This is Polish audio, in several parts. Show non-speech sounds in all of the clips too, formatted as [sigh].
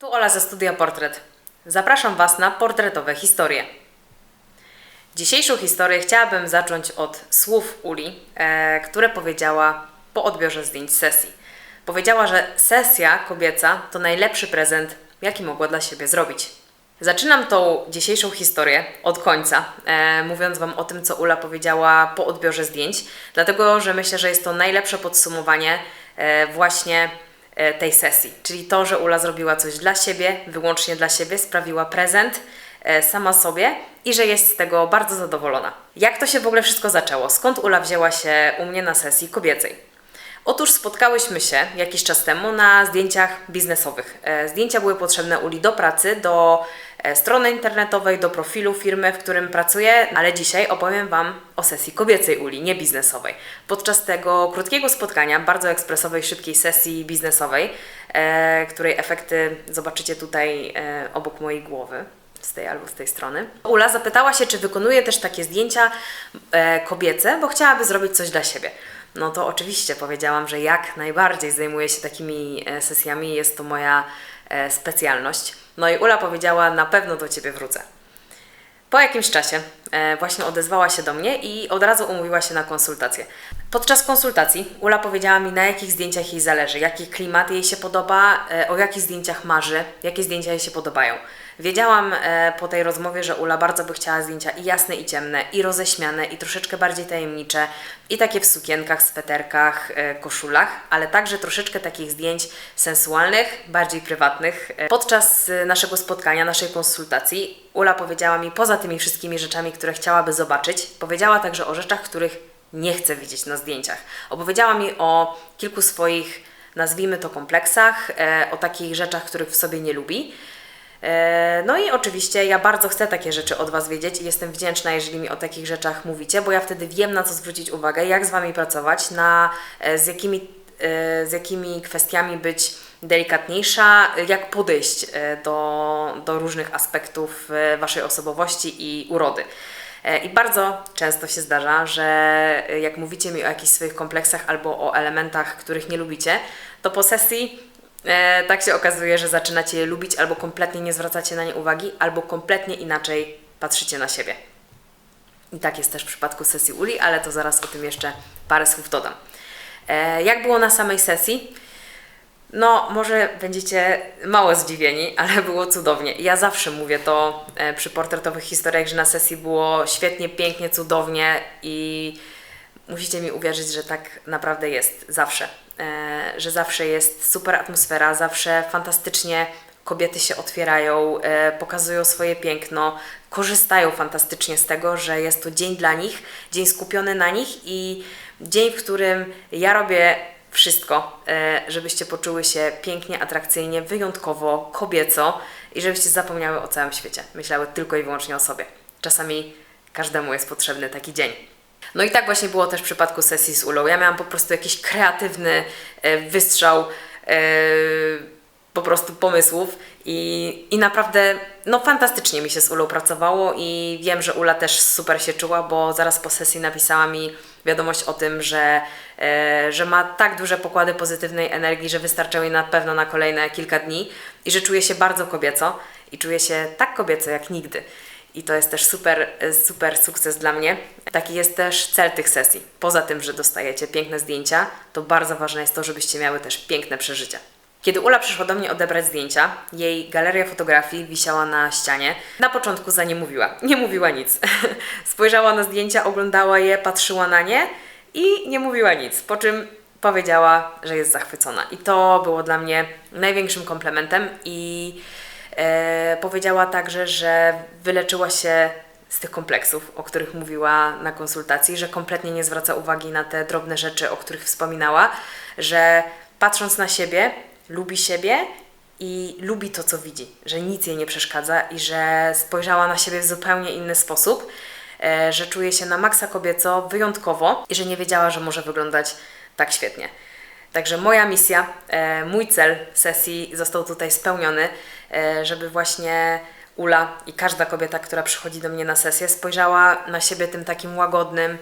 Tu Ola ze Studia Portret. Zapraszam Was na portretowe historie. Dzisiejszą historię chciałabym zacząć od słów Uli, e, które powiedziała po odbiorze zdjęć sesji. Powiedziała, że sesja kobieca to najlepszy prezent, jaki mogła dla siebie zrobić. Zaczynam tą dzisiejszą historię od końca, e, mówiąc Wam o tym, co Ula powiedziała po odbiorze zdjęć, dlatego że myślę, że jest to najlepsze podsumowanie e, właśnie tej sesji. Czyli to, że Ula zrobiła coś dla siebie, wyłącznie dla siebie, sprawiła prezent e, sama sobie i że jest z tego bardzo zadowolona. Jak to się w ogóle wszystko zaczęło? Skąd Ula wzięła się u mnie na sesji kobiecej? Otóż spotkałyśmy się jakiś czas temu na zdjęciach biznesowych. E, Zdjęcia były potrzebne Uli do pracy, do e, strony internetowej, do profilu firmy, w którym pracuję, ale dzisiaj opowiem Wam o sesji kobiecej Uli, nie biznesowej. Podczas tego krótkiego spotkania, bardzo ekspresowej, szybkiej sesji biznesowej, e, której efekty zobaczycie tutaj obok mojej głowy z tej albo z tej strony. Ula zapytała się, czy wykonuje też takie zdjęcia e, kobiece, bo chciałaby zrobić coś dla siebie. No to oczywiście powiedziałam, że jak najbardziej zajmuję się takimi e, sesjami, jest to moja e, specjalność. No i Ula powiedziała, na pewno do Ciebie wrócę. Po jakimś czasie e, właśnie odezwała się do mnie i od razu umówiła się na konsultację. Podczas konsultacji Ula powiedziała mi, na jakich zdjęciach jej zależy, jaki klimat jej się podoba, o jakich zdjęciach marzy, jakie zdjęcia jej się podobają. Wiedziałam e, po tej rozmowie, że Ula bardzo by chciała zdjęcia i jasne, i ciemne, i roześmiane, i troszeczkę bardziej tajemnicze, i takie w sukienkach, sweterkach, e, koszulach, ale także troszeczkę takich zdjęć sensualnych, bardziej prywatnych. E, Podczas naszego spotkania, naszej konsultacji, Ula powiedziała mi, poza tymi wszystkimi rzeczami, które chciałaby zobaczyć, powiedziała także o rzeczach, których nie chce widzieć na zdjęciach. Opowiedziała mi o kilku swoich, nazwijmy to kompleksach, o takich rzeczach, których w sobie nie lubi. E, No i oczywiście ja bardzo chcę takie rzeczy od Was wiedzieć i jestem wdzięczna, jeżeli mi o takich rzeczach mówicie, bo ja wtedy wiem, na co zwrócić uwagę, jak z Wami pracować, na, e, z, jakimi, e, z jakimi kwestiami być delikatniejsza, jak podejść do, do różnych aspektów Waszej osobowości i urody. I bardzo często się zdarza, że jak mówicie mi o jakichś swoich kompleksach albo o elementach, których nie lubicie, to po sesji e, tak się okazuje, że zaczynacie je lubić albo kompletnie nie zwracacie na nie uwagi, albo kompletnie inaczej patrzycie na siebie. I tak jest też w przypadku sesji Uli, ale to zaraz o tym jeszcze parę słów dodam. E, jak było na samej sesji? No, może będziecie mało zdziwieni, [laughs] ale było cudownie. Ja zawsze mówię to e, przy portretowych historiach, że na sesji było świetnie, pięknie, cudownie i musicie mi uwierzyć, że tak naprawdę jest zawsze. E, że zawsze jest super atmosfera, zawsze fantastycznie kobiety się otwierają, e, pokazują swoje piękno, korzystają fantastycznie z tego, że jest to dzień dla nich, dzień skupiony na nich i dzień, w którym ja robię wszystko, e, żebyście poczuły się pięknie, atrakcyjnie, wyjątkowo, kobieco i żebyście zapomniały o całym świecie. Myślały tylko i wyłącznie o sobie. Czasami każdemu jest potrzebny taki dzień. No i tak właśnie było też w przypadku sesji z Ulą. Ja miałam po prostu jakiś kreatywny e, wystrzał e, po prostu pomysłów i, i naprawdę no fantastycznie mi się z Ulą pracowało i wiem, że Ula też super się czuła, bo zaraz po sesji napisała mi wiadomość o tym, że, e, że ma tak duże pokłady pozytywnej energii, że wystarczą jej na pewno na kolejne kilka dni i że czuje się bardzo kobieco i czuje się tak kobieco jak nigdy. I to jest też super, super sukces dla mnie. Taki jest też cel tych sesji. Poza tym, że dostajecie piękne zdjęcia, to bardzo ważne jest to, żebyście miały też piękne przeżycia. Kiedy Ula przyszła do mnie odebrać zdjęcia, jej galeria fotografii wisiała na ścianie. Na początku za nie mówiła. Nie mówiła nic. [laughs] Spojrzała na zdjęcia, oglądała je, patrzyła na nie i nie mówiła nic. Po czym powiedziała, że jest zachwycona. I to było dla mnie największym komplementem i powiedziała także, że wyleczyła się z tych kompleksów, o których mówiła na konsultacji, że kompletnie nie zwraca uwagi na te drobne rzeczy, o których wspominała, że patrząc na siebie, lubi siebie i lubi to, co widzi, że nic jej nie przeszkadza i że spojrzała na siebie w zupełnie inny sposób, e, że czuje się na maksa kobieco, wyjątkowo i że nie wiedziała, że może wyglądać tak świetnie. Także moja misja, e, mój cel sesji został tutaj spełniony, e, żeby właśnie Ula i każda kobieta, która przychodzi do mnie na sesję, spojrzała na siebie tym takim łagodnym,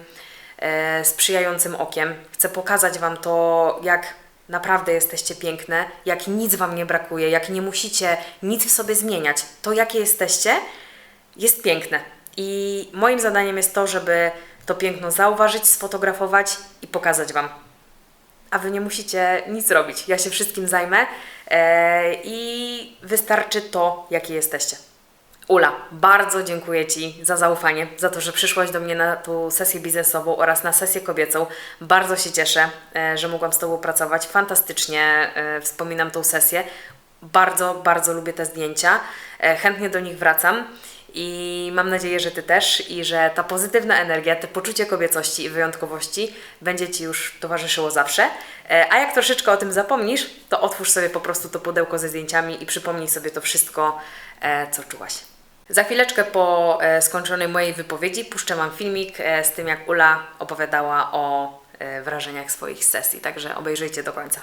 e, sprzyjającym okiem. Chcę pokazać Wam to, jak naprawdę jesteście piękne, jak nic Wam nie brakuje, jak nie musicie nic w sobie zmieniać. To, jakie jesteście, jest piękne. I moim zadaniem jest to, żeby to piękno zauważyć, sfotografować i pokazać Wam. A Wy nie musicie nic robić. Ja się wszystkim zajmę e, i wystarczy to, jakie jesteście. Ula, bardzo dziękuję Ci za zaufanie, za to, że przyszłaś do mnie na tą sesję biznesową oraz na sesję kobiecą. Bardzo się cieszę, e, że mogłam z Tobą pracować. Fantastycznie e, wspominam tą sesję. Bardzo, bardzo lubię te zdjęcia. Chętnie do nich wracam i mam nadzieję, że Ty też i że ta pozytywna energia, to poczucie kobiecości i wyjątkowości będzie Ci już towarzyszyło zawsze. E, A jak troszeczkę o tym zapomnisz, to otwórz sobie po prostu to pudełko ze zdjęciami i przypomnij sobie to wszystko, e, co czułaś. Za chwileczkę po e, skończonej mojej wypowiedzi puszczę Wam filmik z tym, jak Ula opowiadała o wrażeniach swoich sesji, także obejrzyjcie do końca.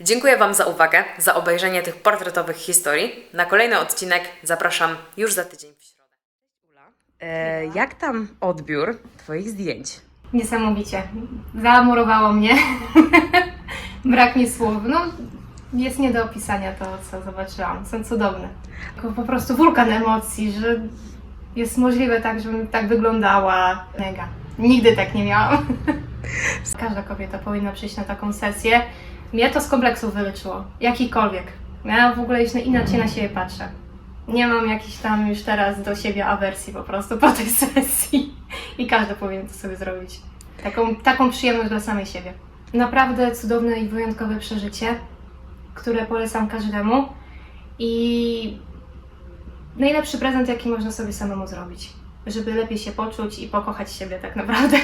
Dziękuję Wam za uwagę, za obejrzenie tych portretowych historii. Na kolejny odcinek zapraszam już za tydzień w środę. E, jak tam odbiór Twoich zdjęć? Niesamowicie. Zaamurowało mnie. [laughs] Brak mi słów. No, jest nie do opisania to, co zobaczyłam. Są cudowne. Tylko po prostu wulkan emocji, że jest możliwe tak, żebym tak wyglądała. Mega. Nigdy tak nie miałam. [laughs] Każda kobieta powinna przyjść na taką sesję. Mnie to z kompleksów wyleczyło. Jakikolwiek. Ja w ogóle inaczej na siebie patrzę. Nie mam jakiejś tam już teraz do siebie awersji po prostu po tej sesji. I każdy powinien to sobie zrobić. Taką, taką przyjemność dla samej siebie. Naprawdę cudowne i wyjątkowe przeżycie, które polecam każdemu. I najlepszy prezent, jaki można sobie samemu zrobić. Żeby lepiej się poczuć i pokochać siebie tak naprawdę.